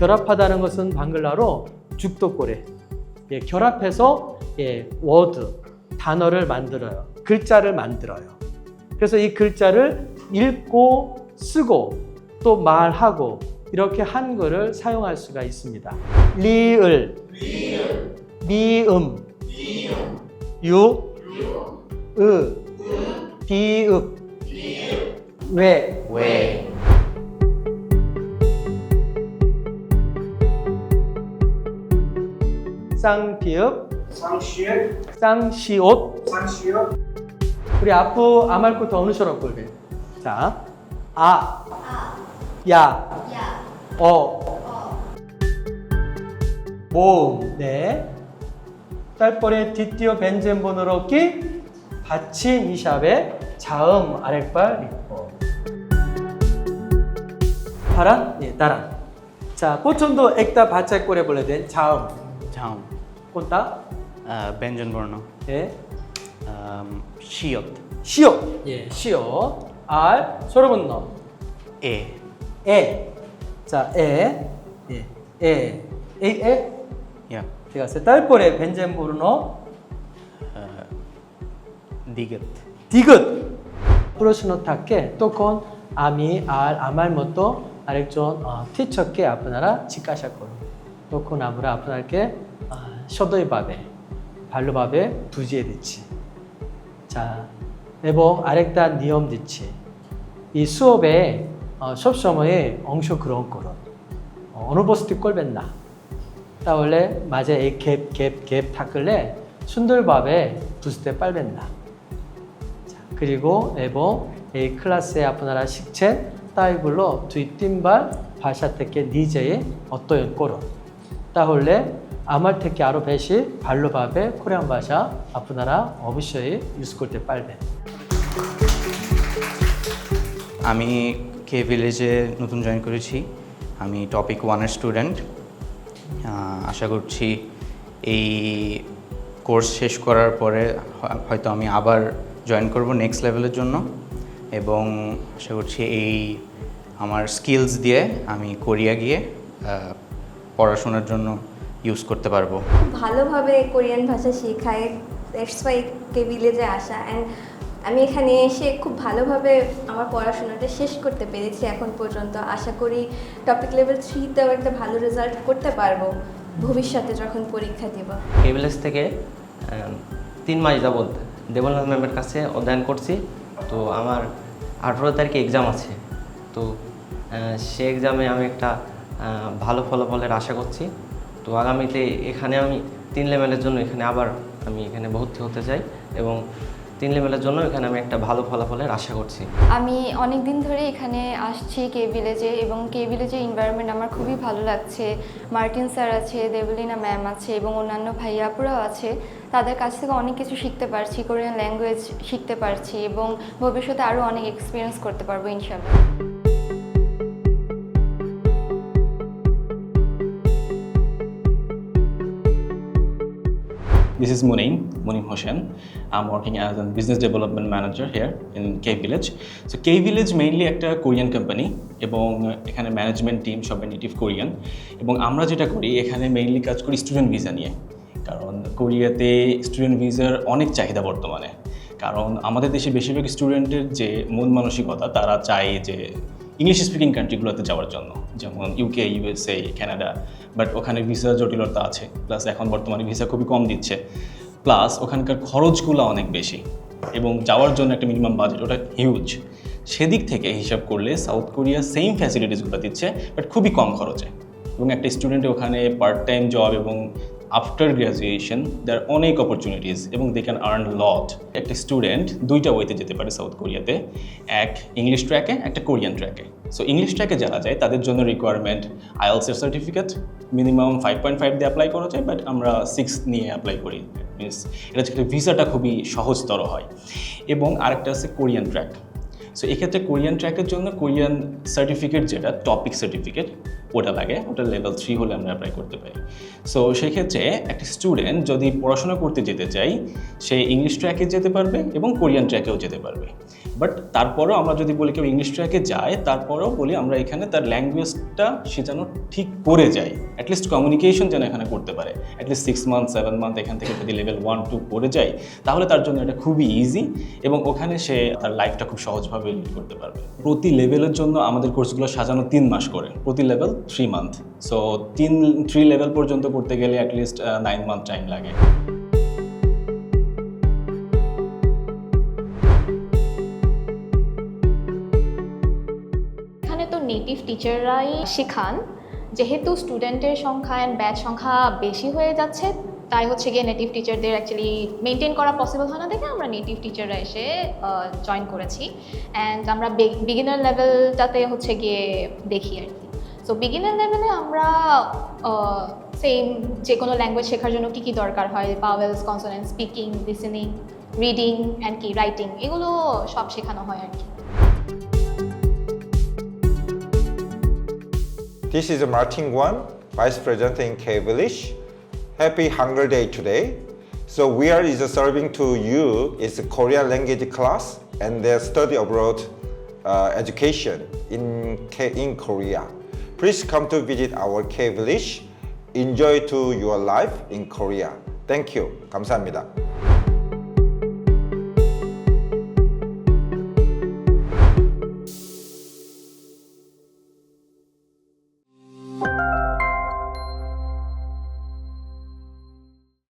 결합하다는 것은 방글라로 죽도꼬레. 예, 결합해서 예, 워드 단어를 만들어요. 글자를 만들어요. 그래서 이 글자를 읽고 쓰고 또 말하고 이렇게 한글을 사용할 수가 있습니다. 리을, 미음, 유, 으, 비읍, 왜, 왜 쌍비읍, 상시에 쌍시옷. 상시에 우리 앞부 아말부터 어느 시로 볼게. 자, 아, 야, 어, 모음, 네. 딸벌의 뒷뒤어 벤젠 번호로 끼 받침 이샵에 자음 아랫발 리포. 파란, 예, 따란. 자, 꽃촌도 액다 바짝 꼬려 볼래 된 자음. ঝাউ কোনটা ব্যঞ্জন বর্ণ এ শিয়ত শিও 예 শিও আর স্বরবর্ণ এ এ 자 এ এ এই এ ইয়া ঠিক আছে তারপরে ব্যঞ্জন বর্ণ দিগত দিগত প্রশ্ন থাকে তখন আমি আর আমার মতো আরেকজন টিচারকে আপনারা জিজ্ঞাসা করুন তখন আমরা আপনাকে 셔더이바베, 발로바베, 부지에 대치. 자, 네보 아렉다 니엄디치. 이 수업에 어, 수업서머에 엉쇼 그런 거로 어, 어느 버스티 꼴뱉나? 따올래 맞아 갭갭갭 닦을래? 순돌밥에 부스테 빨뱉나? 그리고 에보 에 클라스에 아프나라 식첸 따이블로 뒤띵발 바샤테께 니제의 어떠연 꼬로 따올래 আমার থেকে আরও বেশি ভালোভাবে কোরিয়ান ভাষা আপনারা অবশ্যই ইউজ করতে পারবেন। আমি কে ভিলেজে নতুন জয়েন করেছি। আমি টপিক ওয়ানের স্টুডেন্ট আশা করছি এই কোর্স শেষ করার পরে হয়তো আমি আবার জয়েন করব নেক্সট লেভেলের জন্য। এবং আশা করছি এই আমার স্কিলস দিয়ে আমি কোরিয়া গিয়ে পড়াশোনার জন্য ইউজ করতে পারব। ভালোভাবে কোরিয়ান ভাষা শেখায় দ্যাটস ওয়াই কে ভিলেজে আসা। অ্যান্ড আমি এখানে এসে খুব ভালোভাবে আমার পড়াশোনাটা শেষ করতে পেরেছি এখন পর্যন্ত। আশা করি টপিক লেভেল থ্রিতেও একটা ভালো রেজাল্ট করতে পারব ভবিষ্যতে যখন পরীক্ষা দেব। কেবিলেজ থেকে তিন মাস যাবৎ দেবনাথ ম্যামের কাছে অধ্যয়ন করছি। তো আমার আঠেরো তারিখে এক্সাম আছে। তো সে এক্সামে আমি একটা ভালো ফলাফলের আশা করছি। তো আগামীতে এখানে আমি তিন লেভেলের জন্য এখানে আবার আমি এখানে ভর্তি হতে চাই এবং তিন লেভেলের জন্য এখানে আমি একটা ভালো ফলাফলের আশা করছি। আমি অনেক দিন ধরে এখানে আসছি কে ভিলেজে এবং কে ভিলেজের এনভায়রনমেন্ট আমার খুবই ভালো লাগছে। মার্টিন স্যার আছে দেবলিনা ম্যাম আছে এবং অন্যান্য ভাইয়াপুরাও আছে। তাদের কাছ থেকে অনেক কিছু শিখতে পারছি কোরিয়ান ল্যাঙ্গুয়েজ শিখতে পারছি এবং ভবিষ্যতে আরও অনেক এক্সপিরিয়েন্স করতে পারব ইনশাল্লাহ This is Munim, Munim Hossein. I'm working as a business development manager here in K Village. So K Village mainly একটা কোরিয়ান কোম্পানি এবং এখানে ম্যানেজমেন্ট টিম সবাই নেটিভ কোরিয়ান এবং আমরা যেটা করি এখানে মেইনলি কাজ করি স্টুডেন্ট ভিসা নিয়ে কারণ কোরিয়াতে স্টুডেন্ট ভিসার অনেক চাহিদা বর্তমানে কারণ আমাদের দেশে বেশিরভাগ স্টুডেন্টের যে মন মানসিকতা তারা চায় যে ইংলিশ স্পিকিং কান্ট্রিগুলোতে যাওয়ার জন্য যেমন ইউকে ইউএসএ ক্যানাডা বাট ওখানে ভিসা জটিলতা আছে প্লাস এখন বর্তমানে ভিসা খুবই কম দিচ্ছে প্লাস ওখানকার খরচগুলো অনেক বেশি, এবং যাওয়ার জন্য একটা মিনিমাম বাজেট ওটা হিউজ সেদিক থেকে হিসাব করলে সাউথ কোরিয়া সেম ফ্যাসিলিটিসগুলো দিচ্ছে বাট খুবই কম খরচে, এবং একটা স্টুডেন্ট ওখানে পার্ট টাইম জব এবং আফটার গ্র্যাজুয়েশন দেয়ার অনেক অপরচুনিটিস এবং দে ক্যান আর্ন লট একটা স্টুডেন্ট দুইটা ওয়েতে যেতে পারে সাউথ কোরিয়াতে এক ইংলিশ ট্র্যাকে একটা কোরিয়ান ট্র্যাকে সো ইংলিশ ট্র্যাকে যারা যায়, তাদের জন্য requirement আইএলসের certificate minimum five point five দিয়ে অ্যাপ্লাই করা যায় বাট আমরা সিক্স নিয়ে অ্যাপ্লাই করি। মিনস এটা হচ্ছে ভিসাটা খুবই সহজতর হয়। এবং আরেকটা আছে কোরিয়ান ট্র্যাক সো এক্ষেত্রে কোরিয়ান ট্র্যাকের জন্য কোরিয়ান সার্টিফিকেট যেটা টপিক সার্টিফিকেট ওটা লাগে, ওটা লেভেল থ্রি হলে আমরা অ্যাপ্লাই করতে পারি। সো সেক্ষেত্রে একটা স্টুডেন্ট যদি পড়াশোনা করতে যেতে চাই সে ইংলিশ ট্র্যাকে যেতে পারবে এবং কোরিয়ান ট্র্যাকেও যেতে পারবে। বাট তারপরেও আমরা যদি বলি কেউ ইংলিশ ট্র্যাকে যায়, তারপরেও বলি আমরা এখানে তার ল্যাঙ্গুয়েজটা সে যেন ঠিক করে যায় অ্যাটলিস্ট কমিউনিকেশন যেন এখানে করতে পারে। At least six month seven month এখান থেকে যদি লেভেল ওয়ান টু করে যায় তাহলে তার জন্য এটা খুবই ইজি এবং ওখানে সে তার লাইফটা খুব সহজভাবে লিড করতে পারবে। প্রতি লেভেলের জন্য আমাদের কোর্সগুলো সাজানো তিন মাস করে, প্রতি লেভেল থ্রি মান্থ সো তিন থ্রি লেভেল পর্যন্ত করতে গেলে at least nine month time লাগে। নেটিভ টিচাররাই শেখান। যেহেতু স্টুডেন্টের সংখ্যা অ্যান্ড ব্যাচ সংখ্যা বেশি হয়ে যাচ্ছে, তাই হচ্ছে গিয়ে নেটিভ টিচারদের অ্যাকচুয়ালি মেনটেন করা পসিবল হয় না দেখে আমরা নেটিভ টিচাররা এসে জয়েন করেছি। অ্যান্ড আমরা বিগিনার লেভেলটাতে হচ্ছে গিয়ে দেখি আর কি। সো বিগিনার লেভেলে আমরা সেম যে কোনো ল্যাঙ্গুয়েজ শেখার জন্য কী কী দরকার হয়? Vowels consonant speaking listening reading and কি? রাইটিং এগুলো সব শেখানো হয় আর কি। This is Martin Guan, Vice President in K Village. Happy Hunger Day today. So we are is serving to you is a Korean language class and the study abroad uh, education in K, in Korea. Please come to visit our K Village. Enjoy to your life in Korea. Thank you. 감사합니다.